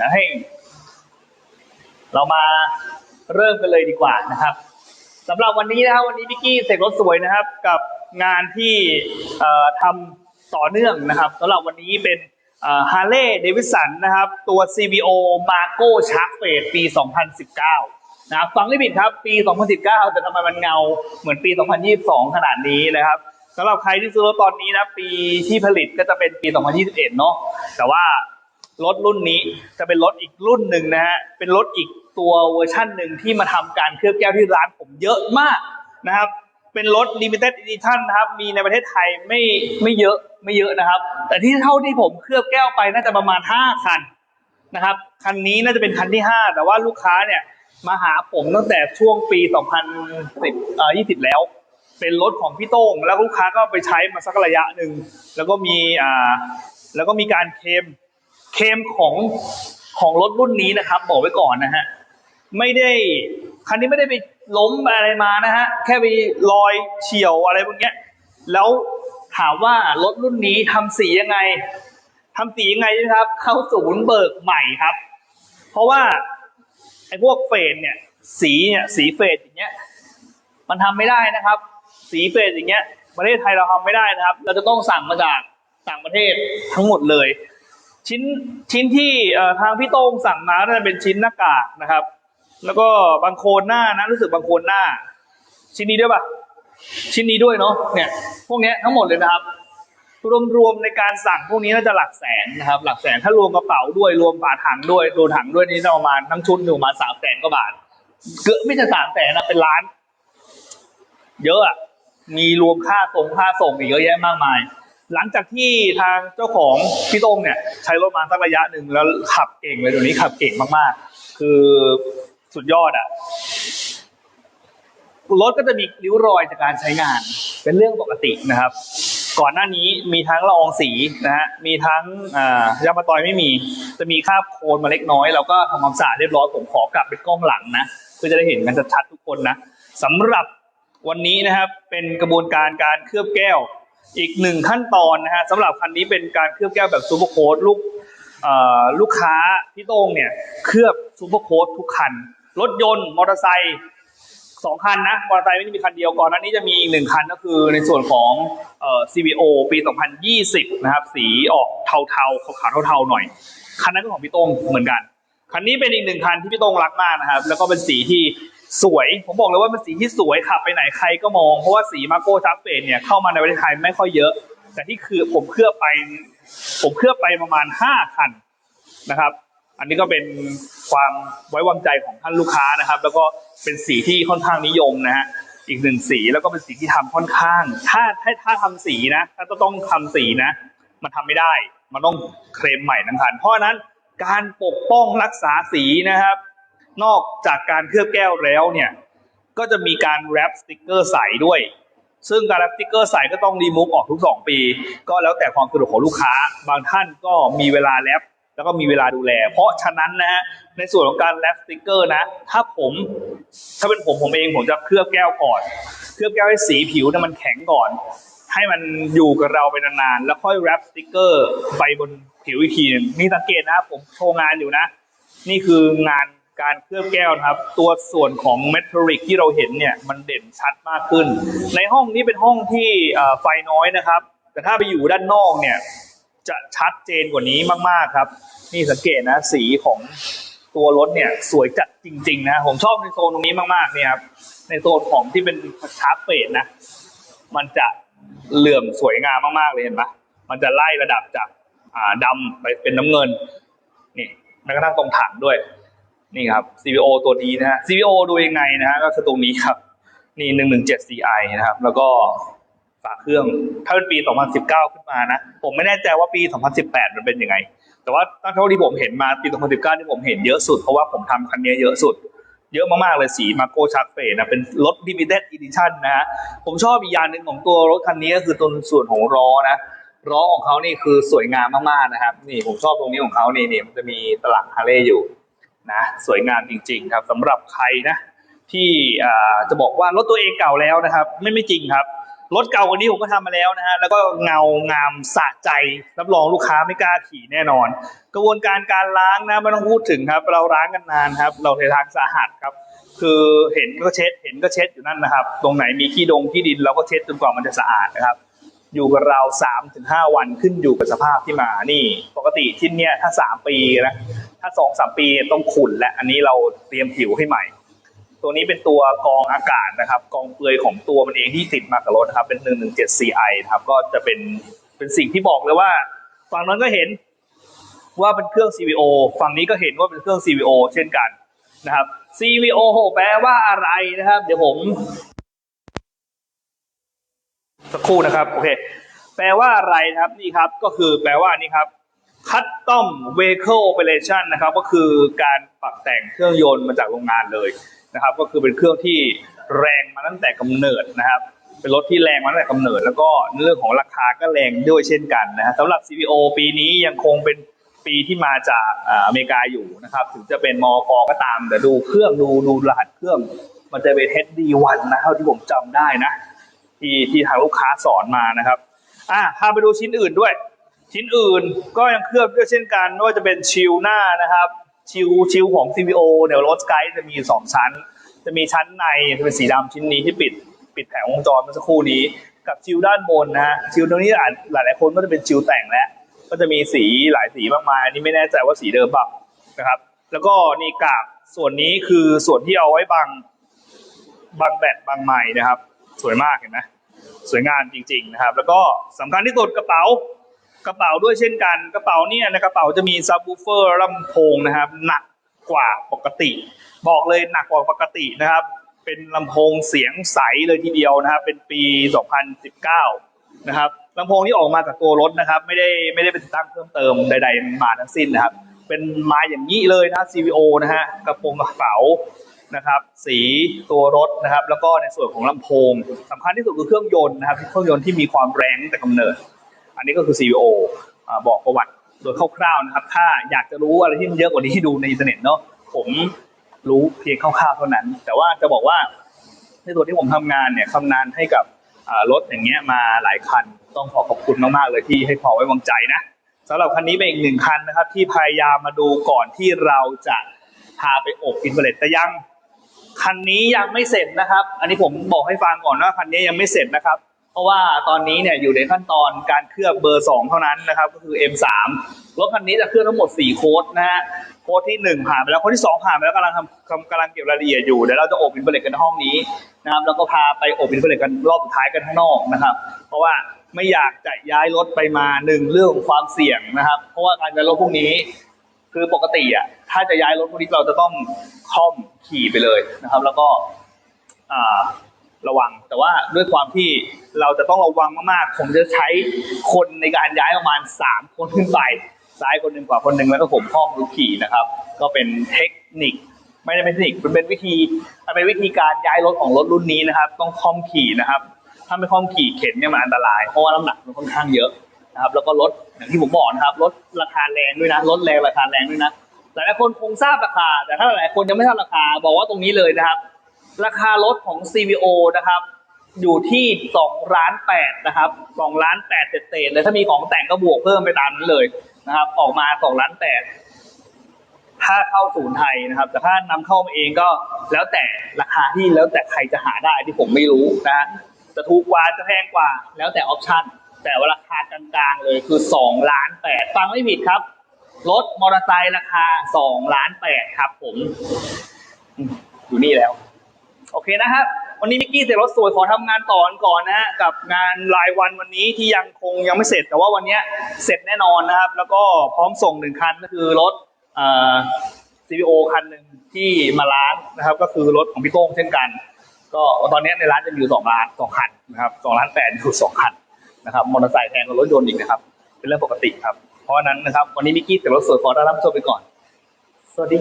นะให้ เรามาเริ่มกันเลยดีกว่านะครับสำหรับวันนี้นะครับ วันนี้พี่กี้เสกรถสวยนะครับ กับงานที่ทำต่อเนื่องนะครับสำหรับวันนี้เป็นฮาร์เลย์เดวิสันนะครับ ตัว CBO Marco Shark f a d e ปี 2019 นะครับฟังไม่ผิดครับ ปี 2019 แต่ทำไมมันเงาเหมือนปี 2022 ขนาดนี้นะครับสำหรับใครที่ซื้อรถตอนนี้นะ ปีที่ผลิตก็จะเป็นปี 2021 เนาะแต่ว่า รถรุ่นนี้จะเป็นรถอีกรุ่นหนึ่งนะฮะเป็นรถอีกตัวเวอร์ชั่นหนึ่งที่มาทำการเคลือบแก้วที่ร้านผมเยอะมากนะครับ เป็นรถ limited edition นะครับ มีในประเทศไทยไม่ไม่เยอะไม่เยอะนะครับ แต่ที่เท่าที่ผมเคลือบแก้วไปน่าจะประมาณ 5 คันนะครับ คันนี้น่าจะเป็นคันที่ 5 แต่ว่าลูกค้าเนี่ยมาหาผมตั้งแต่ช่วงปี 2010เอ่อ20 แล้ว เป็นรถของพี่โต้ง แล้วลูกค้าก็ไปใช้มาสักระยะหนึ่ง แล้วก็มีอ่าแล้วก็มีการเคม เคมของของรถรุ่นนี้นะครับ บอกไว้ก่อนนะฮะไม่ได้คันนี้ไม่ได้ไปล้มอะไรมานะฮะแค่ไปลอยเฉียวอะไรพวกเนี้ย แล้วถามว่ารถรุ่นนี้ทำสียังไงทำสียังไงนะครับ เข้าศูนย์เบิกใหม่ครับ เพราะว่าไอ้พวกเฟดเนี่ย สีเนี่ยสีเฟดอย่างเงี้ย มันทำไม่ได้นะครับ สีเฟดอย่างเงี้ยประเทศไทยเราทำไม่ได้นะครับ เราจะต้องสั่งมาจากต่างประเทศทั้งหมดเลย ชิ้นชิ้นที่ทางพี่โต้งสั่งมาน่าจะเป็นชิ้นหน้ากากนะครับ แล้วก็บางโคนหน้านะรู้สึกบางโคนหน้า ชิ้นนี้ด้วยปะชิ้นนี้ด้วยเนาะเนี่ยพวกนี้ทั้งหมดเลยนะครับ รวมๆในการสั่งพวกนี้น่าจะหลักแสนนะครับ หลักแสนถ้ารวมกระเป๋าด้วยรวมฝาถังด้วยรวถังด้วยนี่จะประมาณทั้งชุดอยู่มาสามแสนกว่าบาทเกือบไม่ใช่สามแสนนะเป็นล้าน เยอะอะมีรวมค่าส่งค่าส่งอีกเยอะแยะมากมาย หลังจากที่ทางเจ้าของพี่ตงเนี่ย ใช้รถมาสักระยะหนึ่งแล้วขับเก่งเลยตัวนี้ขับเก่งมากๆ คือสุดยอดอะรถก็จะมีริ้วรอยจากการใช้งาน เป็นเรื่องปกตินะครับ ก่อนหน้านี้มีทั้งละอองสีนะฮะมีทั้งอ่ายางมะตอยไม่มี จะมีคราบโคลนมาเล็กน้อยแล้วก็ทำความสะอาดเรียบร้อยผมขอกลับเป็นกล้องหลังนะเพื่อจะได้เห็นกันชัดๆทุกคนนะสำหรับวันนี้นะครับเป็นกระบวนการการเคลือบแก้ว อีกหนึ่งขั้นตอนนะฮะสำหรับคันนี้เป็นการเคลือบแก้วแบบซูเปอร์โค้ดลูกลูกค้าพี่โต้งเนี่ยเคลือบซูเปอร์โค้ดทุกคัน รถยนต์มอเตอร์ไซค์สองคันนะมอเตอร์ไซค์ไม่ได้มีคันเดียวก่อนหน้านี้จะมีอีกหนึ่งคันก็คือในส่วนของเอ่อ CVO ปี 2020 นะครับ สีออกเทาๆขาวๆเทาๆหน่อย คันนั้นก็ของพี่โต้งเหมือนกัน คันนี้เป็นอีกหนึ่งคันที่พี่โต้งรักมากนะครับ แล้วก็เป็นสีที่ สวย ผมบอกเลยว่าเป็นสีที่สวยขับไปไหนใครก็มอง เพราะว่าสีมาโก้ชักเฟนเนี่ยเข้ามาในประเทศไทยไม่ค่อยเยอะ แต่ที่คือผมเคลือบไป ผมเคลือบไปประมาณห้าคันนะครับ อันนี้ก็เป็นความไว้วางใจของท่านลูกค้านะครับ แล้วก็เป็นสีที่ค่อนข้างนิยมนะฮะอีกหนึ่งสีแล้วก็เป็นสีที่ทำค่อนข้าง ถ้าถ้าถ้าทำสีนะ ถ้าต้องทำสีนะ มันทำไม่ได้ มันต้องเคลมใหม่ทั้งคันเพราะนั้นการปกป้องรักษาสีนะครับ นอกจากการเคลือบแก้วแล้วเนี่ยก็จะมีการแรปสติกเกอร์ใสด้วย ซึ่งการแรปสติกเกอร์ใสก็ต้องรีมูฟออกทุก 2 ปี ก็แล้วแต่ความสะดวกของลูกค้า บางท่านก็มีเวลาแรปแล้วก็มีเวลาดูแล เพราะฉะนั้นนะฮะในส่วนของการแรปสติกเกอร์นะ ถ้าผมถ้าเป็นผมผมเองผมจะเคลือบแก้วก่อน เคลือบแก้วให้สีผิวเนี่ยมันแข็งก่อน ให้มันอยู่กับเราไปนานๆแล้วค่อยแรปสติกเกอร์ไปบนผิวอีกทีนึงนี่สังเกตนะผมโชว์งานอยู่นะ นี่คืองาน การเคลือบแก้วนะครับ ตัวส่วนของเมทัลลิกที่เราเห็นเนี่ยมันเด่นชัดมากขึ้น ในห้องนี้เป็นห้องที่ไฟน้อยนะครับ แต่ถ้าไปอยู่ด้านนอกเนี่ยจะชัดเจนกว่านี้มากๆครับ นี่สังเกตนะสีของตัวรถเนี่ยสวยจัดจริง ๆ นะ ผมชอบในโซนตรงนี้มากๆเนี่ยครับในโซนของที่เป็นชาร์ปเฟดนะ มันจะเหลื่อมสวยงามมากๆเลยเห็นปะมันจะไล่ระดับจากดำไปเป็นน้ำเงินนี่แม้กระทั่งตรงถังด้วย นี่ครับ CVO ตัวนี้นะฮะ CVO ดูยังไงนะฮะก็คือตรงนี้ครับ นี่117 CI นะครับ แล้วก็ฝาเครื่อง ถ้าเป็นปี 2019 ขึ้นมานะ ผมไม่แน่ใจว่าปี 2018 มันเป็นยังไง แต่ว่าตั้งเท่าที่ผมเห็นมาปี 2019 ที่ผมเห็นเยอะสุด เพราะว่าผมทำคันนี้เยอะสุด เยอะมากๆเลยสีมาโกชักเฟนะ เป็นรถ limited edition นะฮะ ผมชอบอีกอย่างหนึ่งของตัวรถคันนี้ก็คือตัวส่วนของล้อนะล้อของเขานี่คือสวยงามมากๆนะครับ นี่ผมชอบตรงนี้ของเขานี่นี่มันจะมีตลักฮาร์เลย์อยู่ นะสวยงามจริง ๆ ครับสำหรับใครนะที่จะบอกว่ารถตัวเองเก่าแล้วนะครับ ไม่ไม่จริงครับรถเก่ากว่านี้ผมก็ทำมาแล้วนะฮะแล้วก็เงางามสะใจรับรองลูกค้าไม่กล้าขี่แน่นอน กระบวนการการล้างนะไม่ต้องพูดถึงครับ เราล้างกันนานครับ เราเททางสะอาดครับ คือเห็นก็เช็ด เห็นก็เช็ดอยู่นั่นนะครับ ตรงไหนมีขี้ดงขี้ดินเราก็เช็ดจนกว่ามันจะสะอาดนะครับ อยู่กับเราสามถึงห้าวันขึ้นอยู่กับสภาพที่มานี่ ปกติชิ้นเนี้ยถ้าสามปีนะ ถ้าสองสามปีต้องขุ่นและอันนี้เราเตรียมผิวให้ใหม่ ตัวนี้เป็นตัวกองอากาศนะครับกองเปลือยของตัวมันเองที่ติดมากับรถนะครับ เป็น 117 CI ครับก็จะเป็นเป็นสิ่งที่บอกเลยว่าฝั่งนั้นก็เห็นว่าเป็นเครื่อง CVO ฝั่งนี้ก็เห็นว่าเป็นเครื่อง CVO เช่นกันนะครับ CVO แปลว่าอะไรนะครับ เดี๋ยวผม สักครู่นะครับ โอเค แปลว่าอะไรครับนี่ครับ ก็คือแปลว่านี่ครับ Custom Vehicle Operation นะครับก็คือการปรับแต่งเครื่องยนต์มาจากโรงงานเลยนะครับ ก็คือเป็นเครื่องที่แรงมาตั้งแต่กำเนิดนะครับ เป็นรถที่แรงมาตั้งแต่กำเนิด แล้วก็เรื่องของราคาก็แรงด้วยเช่นกันนะฮะสำหรับ CVO ปีนี้ยังคงเป็นปีที่มาจากอ่าอเมริกาอยู่นะครับ ถึงจะเป็นมอกก็ตามแต่ดูเครื่องดูดูรหัสเครื่อง มันจะเป็น HD1 นะเท่าที่ผมจำได้นะ ที่ที่ทางลูกค้าสอนมานะครับอะพาไปดูชิ้นอื่นด้วย ชิ้นอื่นก็ยังเคลือบด้วยเช่นกันไม่ว่าจะเป็นชิลหน้านะครับ ชิลชิลของ CVO เดี๋ยวรถสกายจะมีอยู่สองชั้น จะมีชั้นในจะเป็นสีดำชิ้นนี้ที่ปิดปิดแผงวงจรเมื่อสักครู่นี้ กับชิลด้านบนนะฮะชิลตรงนี้อาจหลายๆคนก็จะเป็นชิลแต่งแล้วก็จะมีสีหลายสีมากมายอันนี้ไม่แน่ใจว่าสีเดิมเปล่านะครับ แล้วก็นี่กาบส่วนนี้คือส่วนที่เอาไว้บังบางแบตบางไม้นะครับ สวยมากเห็นไหมสวยงามจริง ๆ นะครับ แล้วก็สำคัญที่สุดกระเป๋า กระเป๋าด้วยเช่นกัน กระเป๋าเนี่ยในกระเป๋าจะมีซับวูเฟอร์ลำโพงนะครับ หนักกว่าปกติ บอกเลยหนักกว่าปกตินะครับ เป็นลำโพงเสียงใสเลยทีเดียวนะครับ เป็นปี 2019 นะครับลำโพงที่ออกมาจากตัวรถนะครับ ไม่ได้ไม่ได้เป็นติดตั้งเพิ่มเติมใดๆมาทั้งสิ้นนะครับ เป็นมาอย่างนี้เลยนะ CVO นะฮะกระโปรงกระเป๋านะครับ สีตัวรถนะครับ แล้วก็ในส่วนของลำโพงสำคัญที่สุดคือเครื่องยนต์นะครับเครื่องยนต์ที่มีความแรงตั้งแต่กำเนิด อันนี้ก็คือ CVO อบอกประวัติโดยคร่าวๆนะครับ ถ้าอยากจะรู้อะไรที่มันเยอะกว่านี้ดูในอินเทอร์เน็ตเนาะผมรู้เพียงคร่าวๆเท่านั้น แต่ว่าจะบอกว่าในส่วนที่ผมทำงานเนี่ยทำงานให้กับรถอย่างเงี้ยมาหลายคัน ต้องขอขอบคุณมากๆเลยที่ให้พอไว้วางใจนะสำหรับคันนี้เป็นอีกหนึ่งคันนะครับ ที่พยายามมาดูก่อนที่เราจะพาไปอบอินเวอร์เลตแต่ยังคันนี้ยังไม่เสร็จนะครับ อันนี้ผมบอกให้ฟังก่อนว่าคันนี้ยังไม่เสร็จนะครับ ราะว่าตอนนี้เนี่ยอยู่ในขั้นตอนการเคลือบเบอร์ 2 เท่านั้นนะครับ ก็คือ M3 รถคันนี้จะเคลือบทั้งหมด 4 โค้ดนะฮะโค้ดที่ 1 ผ่านไปแล้วโค้ดที่ 2 ผ่านไปแล้วกำลังทำกำลังเก็บรายละเอียดอยู่เดี๋ยวเราจะอบอินเบอร์เลตกันในห้องนี้นะครับแล้วก็พาไปอบอินเบอร์เลตกันรอบสุดท้ายกันข้างนอกนะครับ เพราะว่าไม่อยากจะย้ายรถไปมาหนึ่งเรื่องของความเสี่ยงนะครับ เพราะว่าการย้ายรถพวกนี้คือปกติอะถ้าจะย้ายรถพวกนี้เราจะต้องค่อมขี่ไปเลยนะครับ แล้วก็อ่า ระวัง แต่ว่าด้วยความที่เราจะต้องระวังมากๆ ผมจะใช้คนในการย้ายประมาณสามคนขึ้นไป ซ้ายคนหนึ่งขวาคนหนึ่งแล้วก็ผมค่อมรถขี่นะครับ ก็เป็นเทคนิคไม่ได้เป็นเทคนิคมันเป็นวิธีมันเป็นวิธีการย้ายรถของรถรุ่นนี้นะครับ ต้องค่อมขี่นะครับ ถ้าไม่ค่อมขี่เข็นเนี่ยมันอันตรายเพราะว่าน้ำหนักมันค่อนข้างเยอะนะครับแล้วก็รถอย่างที่ผมบอกนะครับรถราคาแรงด้วยนะรถแรงราคาแรงด้วยนะหลายคนคงทราบราคา แต่ถ้าหลายคนยังไม่ทราบราคา บอกว่าตรงนี้เลยนะครับ ราคารถของ CVO นะครับ อยู่ที่2ล้าน8นะครับ2ล้าน8เศษๆเลยถ้ามีของแต่งก็บวกเพิ่มไปตามนั้นเลยนะครับ ออกมา2ล้าน8ถ้าเข้าศูนย์ไทยนะครับ แต่ถ้านำเข้ามาเองก็แล้วแต่ราคาที่แล้วแต่ใครจะหาได้ที่ผมไม่รู้นะจะถูกกว่าจะแพงกว่า แล้วแต่ออปชั่นแต่ว่าราคากลางๆเลยคือ2ล้าน8ฟังไม่ผิดครับรถมอเตอร์ไซค์ราคา2ล้าน8ครับผม อยู่นี่แล้ว โอเคนะครับ วันนี้มิกกี้เสร็จรถสวยขอทำงานต่อกันก่อนนะฮะกับงานรายวันวันนี้ที่ยังคงยังไม่เสร็จ แต่ว่าวันนี้เสร็จแน่นอนนะครับ แล้วก็พร้อมส่งหนึ่งคันก็คือรถอ่อ CVO คันหนึ่งที่มาล้างนะครับ ก็คือรถของพี่โต้งเช่นกัน ก็ตอนนี้ในร้านจะมีอยู่สองล้านสองคันนะครับสองล้านแปดอยู่สองคันนะครับมอเตอร์ไซค์แพงกว่ารถยนต์อีกนะครับ เป็นเรื่องปกติครับ เพราะฉะนั้นนะครับ วันนี้มิกกี้เสร็จรถสวยขอต้อนรับผู้ชมไปก่อน สวัสดี